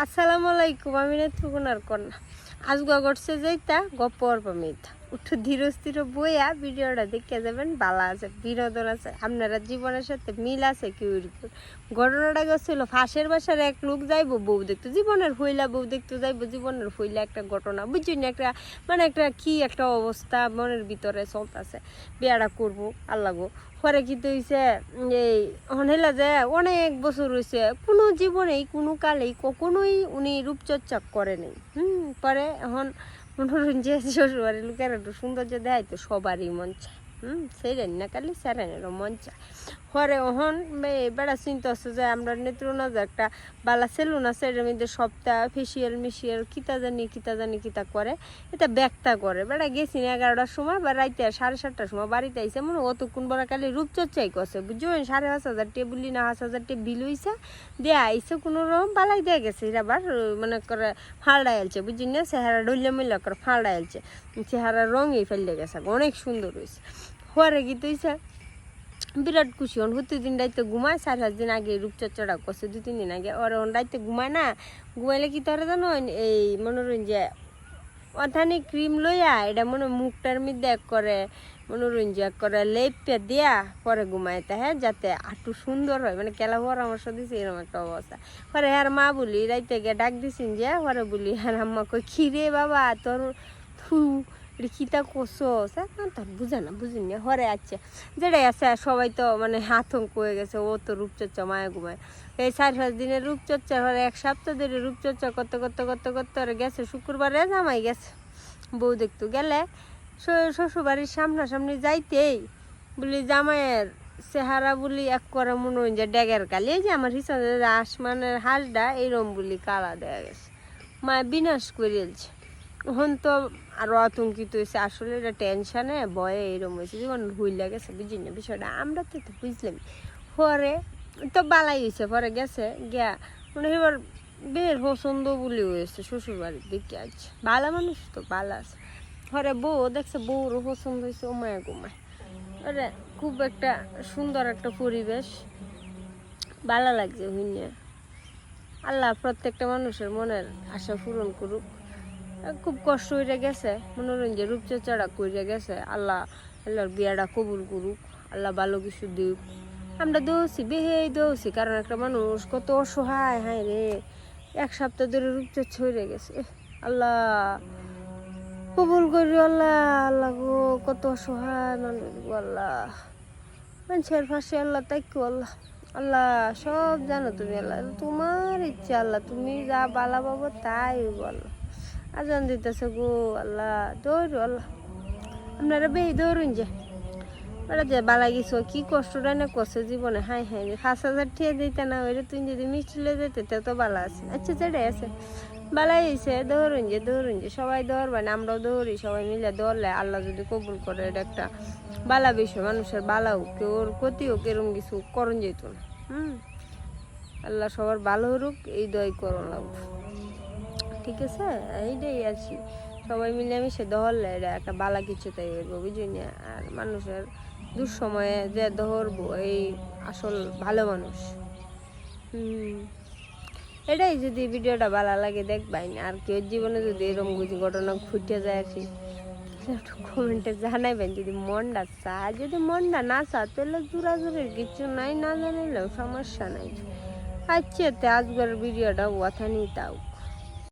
আসসালামু আলাইকুম আমি নেত্রকোনার কন্যা। আজ গড়ছে গপ্পর পামিতা উঠু ধীর স্থির বইয়া ভিডিওটা দেখে যাবেন, বালা আছে, বিনোদন আছে, আপনারা জীবনের সাথে মিল আছে কি ঘটনাটা গেছিল ফাঁসের বাসার এক লোক যাইবো, বউ দেখতো, জীবনের হইলা বউ দেখতে যাইবো, জীবনের হইলা একটা ঘটনা বুঝছি না, একটা মানে একটা কি একটা অবস্থা, মনের ভিতরে চলতেছে। বিয়াটা করব, আল্লাহ পরে কিন্তু তো হইছে, এই হনেলা যে অনেক বছর হয়েছে কোনো জীবনেই, কোনো কালেই কখনোই উনি রূপচর্চা করে নাই হুম, পরে এখন মনোরঞ্জন যে শ্বশুরবাড়ির লোকের একটু সৌন্দর্য দেয় তো সবারই মন চায়। হুম সেই না কালি স্যারেনেরও মন চায়। পরে ওহন বেড়া চিন্তা হচ্ছে যে আমরা নেত্রনা যে একটা বালা সেলুন আছে, এটার মধ্যে সপ্তাহ ফেসিয়াল মিশিয়াল কিতা জানি কিতা জানি, কিতা করে। এটা ব্যাগটা করে। বেড়া গেছি না এগারোটার সময়, বা রাইতে সাড়ে সাতটার সময় বাড়িতে আইসে মনে অতক্ষণ বড় কালি রূপচর্চাই করছে বুঝবেন সাড়ে পাঁচ হাজার টেবুলি না পাঁচ হাজার টে বিল হইছে। দেয়া আইসে কোনো রকম, বালাই দেয়া গেছে। এরা আবার মনে করে ফালডা আলছে বুঝলি না? চেহারা ডলিয়া মিল্লা করে ফালডা আলছে চেহারা রঙই ফেললে গেছে, অনেক সুন্দর হয়েছে হরে গীত হইছে বিরাট খুশি হন। হতে দিন রাইতে ঘুমায়, চার পাঁচ দিন আগে রূপচর্চাটা করছে দু তিন দিন আগে। ওর হন রাইতে ঘুমায় না, ঘুমাইলে কি তোরা জানো, এই মনোরঞ্জন অথানি ক্রিম লইয়া এটা মনে মুখটার মধ্যে এক করে মনোরঞ্জন এক করে লেপে দিয়া পরে ঘুমাইতে হ্যাঁ? যাতে আটু সুন্দর হয়। মানে কেলা পরামর্শ দিছে, এরকম একটা অবস্থা। পরে হ্যার মা বলি, রাইতে গিয়ে ডাক দিছিন যে, পরে বলি হ্যাঁ আম্মা কই খিরে বাবা, তোর থু এটা কিতা করছ তার বুঝে না বুঝিনি হরে আছে। যেটাই আছে সবাই তো মানে আতঙ্ক হয়ে গেছে, ও তো রূপচর্চা, মায়া ঘুমায়। এই চার পাঁচ দিনের রূপচর্চা হরে এক সপ্তাহ ধরে রূপচর্চা করতে করতে করতে করতে ওরে গেছে, শুক্রবারে জামাই গেছে। বউ দেখতো গেলে শ্বশুরবাড়ির সামনাসামনি যাইতেই বলি, জামাইয়ের চেহারা বলি, এক করে মনে হয় যে ড্যাগের কালি এই যে আমার হিসাবে আসমানের হাঁসটা এইরম বলি কালা দেয়া গেছে। মা বিনাশ করিয়েছে এখন তো আরও আতঙ্কিত হয়েছে। আসলে এটা টেনশনে ভয়ে এরকম হয়েছে। যেমন হুইল গেছে বুঝি না বিষয়টা। আমরা তো তো বুঝলাম পরে তো বালাই হয়েছে, পরে গেছে, গিয়া মানে এবার বের পছন্দ বলে হয়েছে শ্বশুর বাড়ির দিকে আছে বালা মানুষ তো বালা আছে। পরে বউ দেখছে বউরও পছন্দ হয়েছে, ও মায়া ঘুমায় আরে খুব একটা সুন্দর একটা পরিবেশ। ভালো লাগছে হুইনে আল্লাহ প্রত্যেকটা মানুষের মনের আশা পূরণ করুক। খুব কষ্ট হয়ে গেছে। মনোরঞ্জন রূপচর্চাটা করে গেছে। আল্লাহ, আল্লাহর বিয়াটা কবুল করুক, আল্লাহ ভালো কিছু দিক আমরা দৌছি বেহেই দৌছি কারণ একটা মানুষ কত অসহায়, হায় রে। এক সপ্তাহ ধরে রূপচর্চা হয়ে গেছে। আল্লাহ, কবুল করি আল্লাহ আল্লাহ গো, কত অসহায় মানুষ আল্লাহ। মানুষের ফাঁসে আল্লাহ তাই আল্লাহ। আল্লাহ, সব জানো তুমি আল্লাহ। তোমার ইচ্ছা আল্লাহ, তুমি যা বালা পাবো তাই বলো আজান দিতেছে গো আল্লাহ, দৌড় আল্লাহ। আপনারা বেই দৌড়ুন যে। ওরা যে বালা গেছো কি কষ্টটা না করছে জীবনে। হাই হাই পাঁচ হাজার ঠিয়ে দিতে না ওইটা তুই যদি মিষ্টি লয়ে যেতে, তো বালা আছে। আচ্ছা যেটাই আছে। বালাই হয়েছে দৌড়ুন যে দৌড়ুন যে। সবাই দৌড়বে না, আমরাও দৌড়ি, সবাই মিলে দৌড়লে আল্লাহ যদি কবুল করে, এটা একটা বালা বিষয়। মানুষের বালা হোক ওর ক্ষতি হোক এরকম কিছু করণ যেত না। হুম? আল্লাহ সবার ভালো হোক, এই দয় করণ লাগবে ঠিক আছে? এইটাই আছি। সবাই মিলে আমি সে ধরলে এটা একটা বালা কিছু তাই হইব, বুঝলি আর মানুষের দুঃসময়ে যে ধরবো, এই আসল ভালো মানুষ। হুম। এটাই যদি ভিডিওটা ভালো লাগে দেখবাই না, আর কেউ জীবনে যদি এরকম কিছু ঘটনা ঘটে যায় আর কি একটু কমেন্টে জানাইবেন। যদি মনটা চায়, যদি মনটা না চায়, তাহলে জোরাজোরের কিছু নাই, না জানাইলেও সমস্যা নাই। আচ্ছা তে আজকের ভিডিওটা ওথানি তাও।